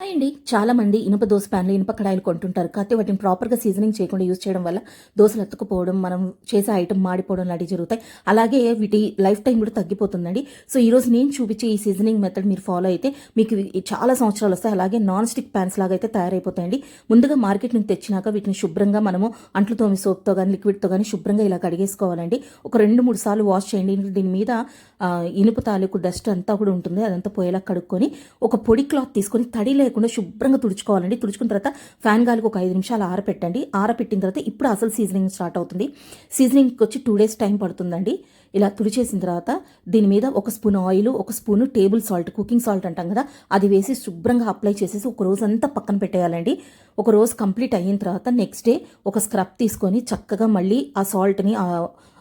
Hi అండి చాలా మంది ఇనుప దోశ ప్యాన్లు ఇనుప కడాయిలు కొంటుంటారు. కాకపోతే వాటిని ప్రాపర్గా సీజనింగ్ చేయకుండా యూజ్ చేయడం వల్ల దోశలు అతుక్కుపోవడం మనం చేసే ఐటమ్ మాడిపోవడం లాంటివి జరుగుతాయి. అలాగే వీటి లైఫ్ టైం కూడా తగ్గిపోతుందండి. సో ఈరోజు నేను చూపించే ఈ సీజనింగ్ మెథడ్ మీరు ఫాలో అయితే మీకు చాలా సంవత్సరాలు వస్తాయి. అలాగే నాన్ స్టిక్ ప్యాన్స్ లాగా అయితే తయారైపోతాయండి. ముందుగా మార్కెట్ నుంచి తెచ్చినాక వీటిని శుభ్రంగా మనము అంట్లు తోమి సోప్తో కానీ లిక్విడ్తో కానీ శుభ్రంగా ఇలా కడిగేసుకోవాలండి. ఒక రెండు మూడు సార్లు వాష్ చేయండి. దీని మీద ఇనుప తాలూకు డస్ట్ అంతా కూడా ఉంటుంది. అదంతా పోయేలా కడుక్కొని ఒక పొడి క్లాత్ తీసుకొని తడిలే లేకుండా శుభ్రంగా తుడుచుకోవాలండి. తుడుచుకున్న తర్వాత ఫ్యాన్ గాలికి ఒక ఐదు నిమిషాలు ఆరపెట్టండి. ఆరపెట్టిన తర్వాత ఇప్పుడు అసలు సీజనింగ్ స్టార్ట్ అవుతుంది. సీజనింగ్కి వచ్చి టూ డేస్ టైం పడుతుందండి. ఇలా తుడిచేసిన తర్వాత దీని మీద ఒక స్పూన్ ఆయిల్ ఒక spoon table salt cooking salt అంటాం కదా అది వేసి శుభ్రంగా అప్లై చేసేసి ఒక రోజు అంతా పక్కన పెట్టేయాలండి. ఒక రోజు కంప్లీట్ అయిన తర్వాత నెక్స్ట్ డే ఒక స్క్రబ్ తీసుకొని చక్కగా మళ్ళీ ఆ సాల్ట్ని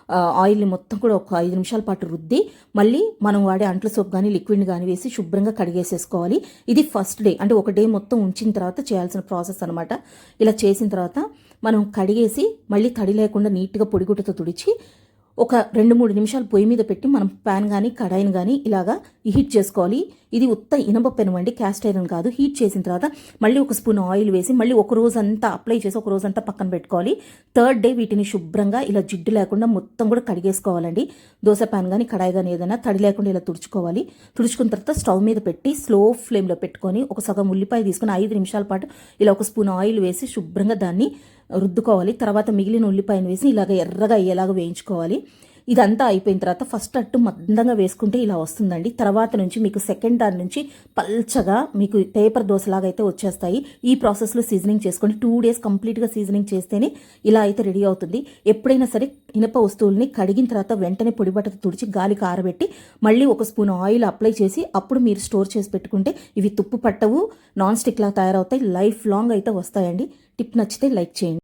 ఆయిల్ని మొత్తం కూడా ఒక ఐదు నిమిషాల పాటు రుద్ది మళ్ళీ మనం వాడే అంట్ల సోప్ కానీ లిక్విడ్ని కానీ వేసి శుభ్రంగా కడిగేసేసుకోవాలి. ఇది ఫస్ట్ డే. అంటే ఒక డే మొత్తం ఉంచిన తర్వాత చేయాల్సిన ప్రాసెస్ అనమాట ఇలా చేసిన తర్వాత మనం కడిగేసి మళ్ళీ తడి లేకుండా నీట్గా పొడిగుట్టతో తుడిచి ఒక రెండు మూడు నిమిషాలు పొయ్యి మీద పెట్టి మనం ప్యాన్ కానీ కడాయిని కానీ ఇలాగా హీట్ చేసుకోవాలి. ఇది ఉత్త ఇనప పెనం అండి క్యాస్ట్ ఐరన్ కాదు. హీట్ చేసిన తర్వాత మళ్ళీ ఒక స్పూన్ ఆయిల్ వేసి మళ్ళీ ఒక రోజు అంతా అప్లై చేసి ఒక రోజు అంతా పక్కన పెట్టుకోవాలి. థర్డ్ డే వీటిని శుభ్రంగా ఇలా జిడ్డు లేకుండా మొత్తం కూడా కడిగేసుకోవాలండి. దోశ ప్యాన్ కానీ కడాయి కానీ ఏదైనా తడి లేకుండా ఇలా తుడుచుకోవాలి. తుడుచుకున్న తర్వాత స్టవ్ మీద పెట్టి స్లో ఫ్లేమ్లో పెట్టుకొని ఒక సగం ఉల్లిపాయ తీసుకొని ఐదు నిమిషాల పాటు ఇలా ఒక స్పూన్ ఆయిల్ వేసి శుభ్రంగా దాన్ని రుద్దుకోవాలి. తర్వాత మిగిలిన ఉల్లిపాయను వేసి ఇలాగ ఎర్రగా అయ్యేలాగా వేయించుకోవాలి. ఇదంతా అయిపోయిన తర్వాత ఫస్ట్ అట్టు మందంగా వేసుకుంటే ఇలా వస్తుందండి. తర్వాత నుంచి మీకు సెకండ్ దాని నుంచి పల్చగా మీకు పేపర్ దోశలాగా అయితే వచ్చేస్తాయి. ఈ ప్రాసెస్లో సీజనింగ్ చేసుకోండి. టూ డేస్ కంప్లీట్గా సీజనింగ్ చేస్తేనే ఇలా అయితే రెడీ అవుతుంది. ఎప్పుడైనా సరే ఇనప వస్తువుల్ని కడిగిన తర్వాత వెంటనే పొడిబట్టతో తుడిచి గాలికి ఆరబెట్టి మళ్ళీ ఒక స్పూన్ ఆయిల్ అప్లై చేసి అప్పుడు మీరు స్టోర్ చేసి పెట్టుకుంటే ఇవి తుప్పు పట్టవు నాన్ స్టిక్లా తయారవుతాయి. లైఫ్ లాంగ్ అయితే వస్తాయండి. టిప్ నచ్చితే లైక్ చేయండి.